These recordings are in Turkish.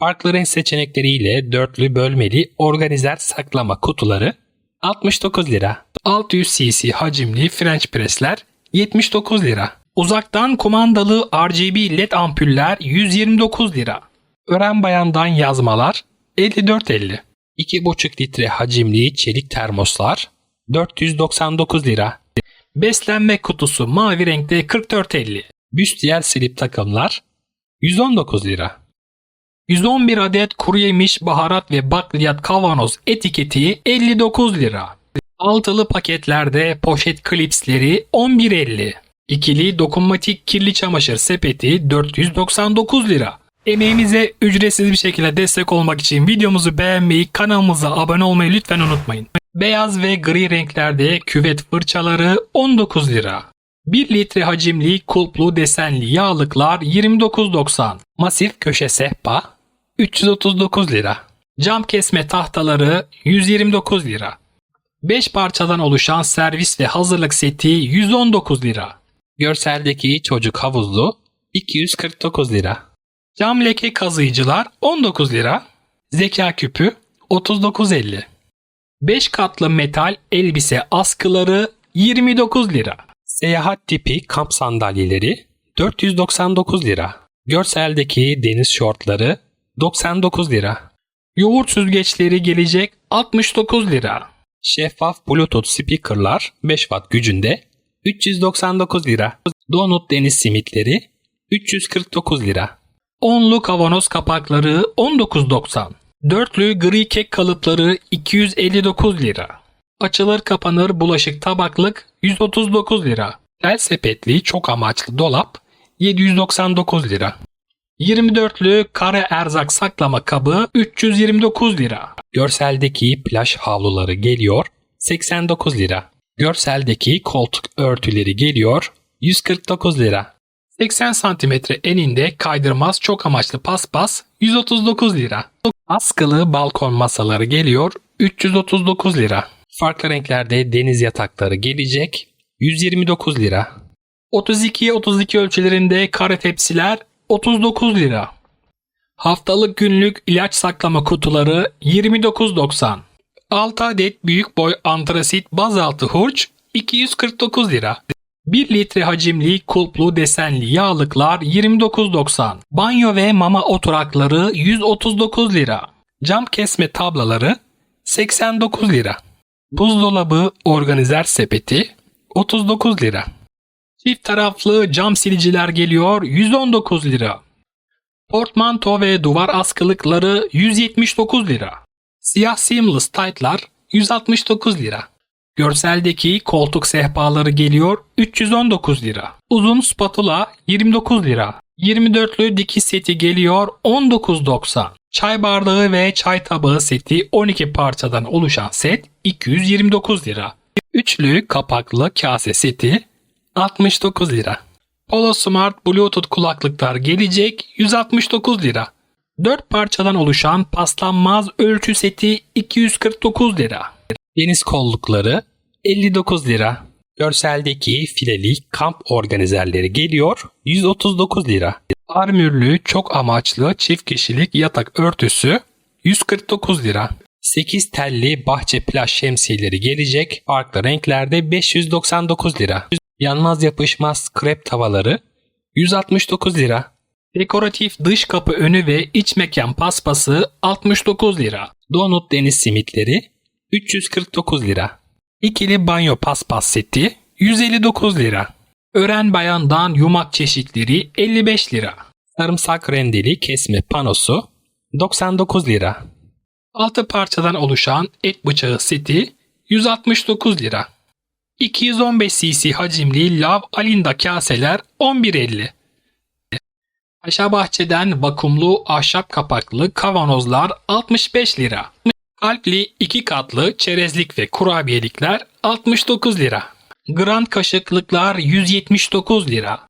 Farklı renk seçenekleriyle dörtlü bölmeli organizer saklama kutuları 69 lira. 600 cc hacimli French pressler 79 lira. Uzaktan kumandalı RGB led ampuller 129 lira. Ören bayandan yazmalar 54.50. 2,5 litre hacimli çelik termoslar 499 lira. Beslenme kutusu mavi renkte 44.50. Büstiyer slip takımlar 119 lira. 111 adet kuru yemiş, baharat ve bakliyat kavanoz etiketi 59 lira. Altılı paketlerde poşet klipsleri 11.50. İkili dokunmatik kirli çamaşır sepeti 499 lira. Emeğimize ücretsiz bir şekilde destek olmak için videomuzu beğenmeyi, kanalımıza abone olmayı lütfen unutmayın. Beyaz ve gri renklerde küvet fırçaları 19 lira. 1 litre hacimli kulplu desenli yağlıklar 29.90. Masif köşe sehpa 339 lira. Cam kesme tahtaları 129 lira. 5 parçadan oluşan servis ve hazırlık seti 119 lira. Görseldeki çocuk havuzlu 249 lira. Cam leke kazıyıcılar 19 lira. Zeka küpü 39.50. 5 katlı metal elbise askıları 29 lira. Seyahat tipi kamp sandalyeleri 499 lira. Görseldeki deniz şortları 99 lira. Yoğurt süzgeçleri gelecek 69 lira. Şeffaf Bluetooth speakerlar 5 watt gücünde 399 lira. Donut deniz simitleri 349 lira. Onlu kavanoz kapakları 19.90. Dörtlü gri kek kalıpları 259 lira. Açılır kapanır bulaşık tabaklık 139 lira. El sepetli çok amaçlı dolap 799 lira. 24'lü kare erzak saklama kabı 329 lira. Görseldeki plaj havluları geliyor 89 lira. Görseldeki koltuk örtüleri geliyor 149 lira. 80 cm eninde kaydırmaz çok amaçlı paspas 139 lira. Askılı balkon masaları geliyor 339 lira. Farklı renklerde deniz yatakları gelecek 129 lira. 32'ye 32 ölçülerinde kare tepsiler 39 lira. Haftalık günlük ilaç saklama kutuları 29.90. 6 adet büyük boy antrasit bazaltı hurç 249 lira. 1 litre hacimli kulplu desenli yağlıklar 29.90. Banyo ve mama oturakları 139 lira. Cam kesme tablaları 89 lira. Buzdolabı organizer sepeti 39 lira. Çift taraflı cam siliciler geliyor 119 lira. Portmanto ve duvar askılıkları 179 lira. Siyah seamless tight'lar 169 lira. Görseldeki koltuk sehpaları geliyor 319 lira. Uzun spatula 29 lira. 24'lü dikiş seti geliyor 19.90. Çay bardağı ve çay tabağı seti 12 parçadan oluşan set 229 lira. Üçlü kapaklı kase seti 69 lira. Polo Smart Bluetooth kulaklıklar gelecek 169 lira. 4 parçadan oluşan paslanmaz ölçü seti 249 lira. Deniz kollukları 59 lira. Görseldeki fileli kamp organizerleri geliyor 139 lira. Armürlü çok amaçlı çift kişilik yatak örtüsü 149 lira. 8 telli bahçe plaj şemsiyeleri gelecek farklı renklerde 599 lira. Yanmaz yapışmaz krep tavaları 169 lira. Dekoratif dış kapı önü ve iç mekan paspası 69 lira. Donut deniz simitleri 349 lira. İkili banyo paspas seti 159 lira. Ören bayandan yumak çeşitleri 55 lira. Sarımsak rendeli kesme panosu 99 lira. 6 parçadan oluşan et bıçağı seti 169 lira. 215 cc hacimli lav alinda kaseler 11.50. Paşa Bahçe'den vakumlu ahşap kapaklı kavanozlar 65 lira. Kalpli iki katlı çerezlik ve kurabiyelikler 69 lira. Grand kaşıklıklar 179 lira.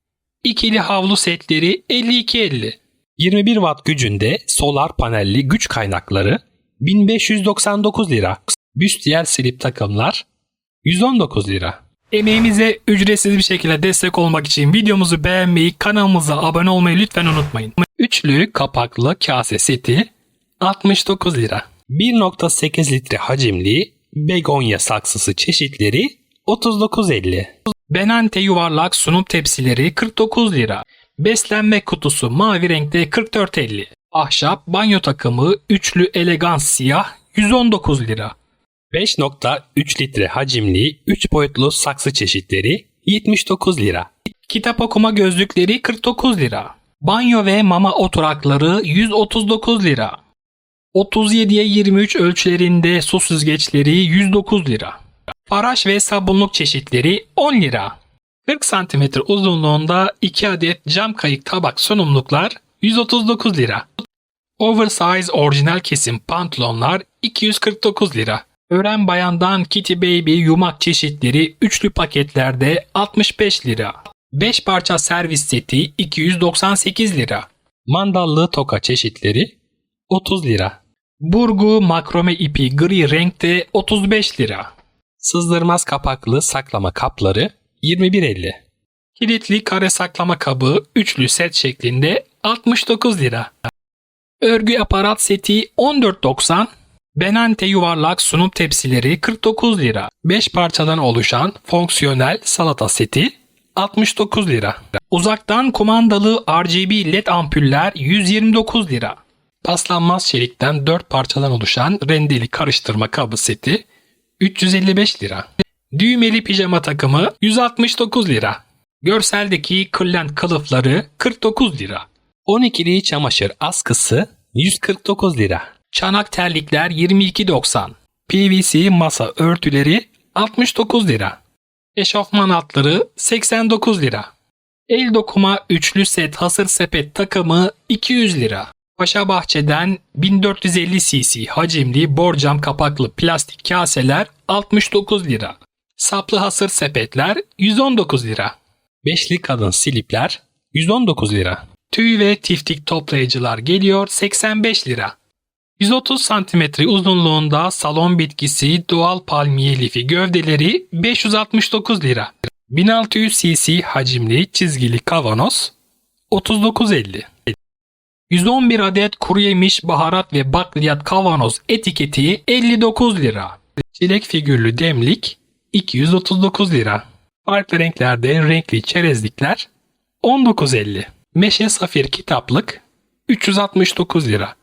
İkili havlu setleri 52.50. 21 watt gücünde solar panelli güç kaynakları 1599 lira. Büstiyer slip takımlar 119 lira. Emeğimize ücretsiz bir şekilde destek olmak için videomuzu beğenmeyi, kanalımıza abone olmayı lütfen unutmayın. Üçlü kapaklı kase seti 69 lira. 1.8 litre hacimli begonya saksısı çeşitleri 39.50. Benante yuvarlak sunum tepsileri 49 lira. Beslenme kutusu mavi renkte 44.50. Ahşap banyo takımı üçlü elegans siyah 119 lira. 5.3 litre hacimli 3 boyutlu saksı çeşitleri 79 lira. Kitap okuma gözlükleri 49 lira. Banyo ve mama oturakları 139 lira. 37'ye 23 ölçülerinde su süzgeçleri 109 lira. Faraş ve sabunluk çeşitleri 10 lira. 40 cm uzunluğunda 2 adet cam kayık tabak sunumluklar 139 lira. Oversize orijinal kesim pantolonlar 249 lira. Ören bayandan Kitty Baby yumak çeşitleri üçlü paketlerde 65 lira. 5 parça servis seti 298 lira. Mandallı toka çeşitleri 30 lira. Burgu makrome ipi gri renkte 35 lira. Sızdırmaz kapaklı saklama kapları 21.50. Kilitli kare saklama kabı üçlü set şeklinde 69 lira. Örgü aparat seti 14.90. Benante yuvarlak sunum tepsileri 49 lira. 5 parçadan oluşan fonksiyonel salata seti 69 lira. Uzaktan kumandalı RGB led ampuller 129 lira. Paslanmaz çelikten 4 parçadan oluşan rendeli karıştırma kabı seti 355 lira. Düğmeli pijama takımı 169 lira. Görseldeki kırlent kılıfları 49 lira. 12'li çamaşır askısı 149 lira. Çanak terlikler 22.90. PVC masa örtüleri 69 lira. Eşofman altları 89 lira. El dokuma üçlü set hasır sepet takımı 200 lira. Paşa Bahçe'den 1450 cc hacimli borcam kapaklı plastik kaseler 69 lira. Saplı hasır sepetler 119 lira. Beşli kadın silipler 119 lira. Tüy ve tiftik toplayıcılar geliyor 85 lira. 130 cm uzunluğunda salon bitkisi doğal palmiye lifi gövdeleri 569 lira. 1600 cc hacimli çizgili kavanoz 39.50. 111 adet kuru yemiş, baharat ve bakliyat kavanoz etiketi 59 lira. Çilek figürlü demlik 239 lira. Farklı renklerde renkli çerezlikler 19.50. Meşe safir kitaplık 369 lira.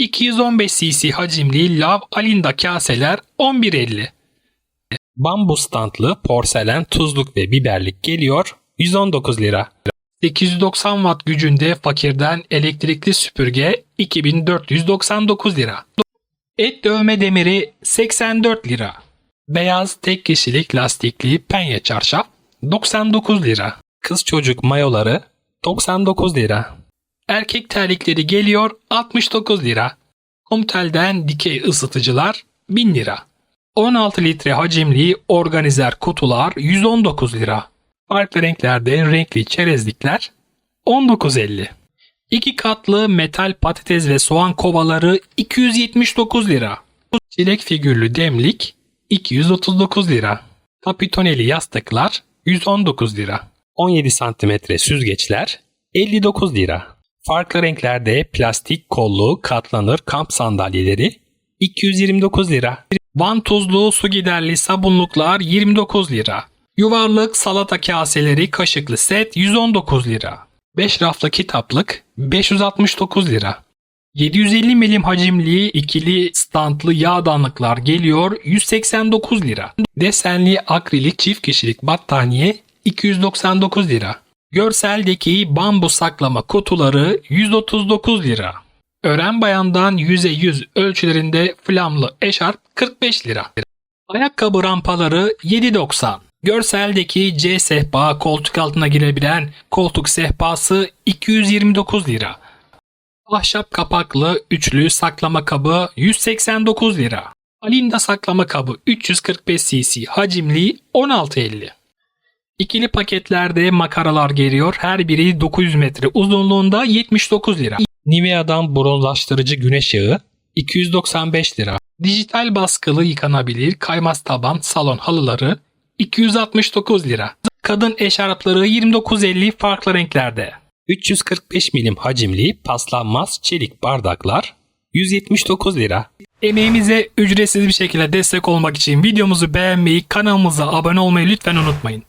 215 cc hacimli lav alinda kaseler 11.50. Bambu standlı porselen tuzluk ve biberlik geliyor 119 lira. 890 watt gücünde fakirden elektrikli süpürge 2499 lira. Et dövme demiri 84 lira. Beyaz tek kişilik lastikli penye çarşaf 99 lira. Kız çocuk mayoları 99 lira. Erkek terlikleri geliyor 69 lira. Komtel'den dikey ısıtıcılar 1000 lira. 16 litre hacimli organizer kutular 119 lira. Farklı renklerde renkli çerezlikler 19.50. İki katlı metal patates ve soğan kovaları 279 lira. Çilek figürlü demlik 239 lira. Kapitoneli yastıklar 119 lira. 17 santimetre süzgeçler 59 lira. Farklı renklerde plastik kollu katlanır kamp sandalyeleri 229 lira. Van tuzlu su giderli sabunluklar 29 lira. Yuvarlık salata kaseleri kaşıklı set 119 lira. 5 raflı kitaplık 569 lira. 750 milim hacimli ikili standlı yağdanlıklar geliyor 189 lira. Desenli akrilik çift kişilik battaniye 299 lira. Görseldeki bambu saklama kutuları 139 lira. Ören bayandan 100'e 100 ölçülerinde flamlı eşarp 45 lira. Ayakkabı rampaları 7.90. Görseldeki C sehpa koltuk altına girebilen koltuk sehpası 229 lira. Ahşap kapaklı üçlü saklama kabı 189 lira. Alinda saklama kabı 345 cc hacimli 16.50. İkili paketlerde makaralar geliyor. Her biri 900 metre uzunluğunda 79 lira. Nivea'dan bronzlaştırıcı güneş yağı 295 lira. Dijital baskılı yıkanabilir kaymaz taban salon halıları 269 lira. Kadın eşarpları 29.50 farklı renklerde. 345 milim hacimli paslanmaz çelik bardaklar 179 lira. Emeğimize ücretsiz bir şekilde destek olmak için videomuzu beğenmeyi, kanalımıza abone olmayı lütfen unutmayın.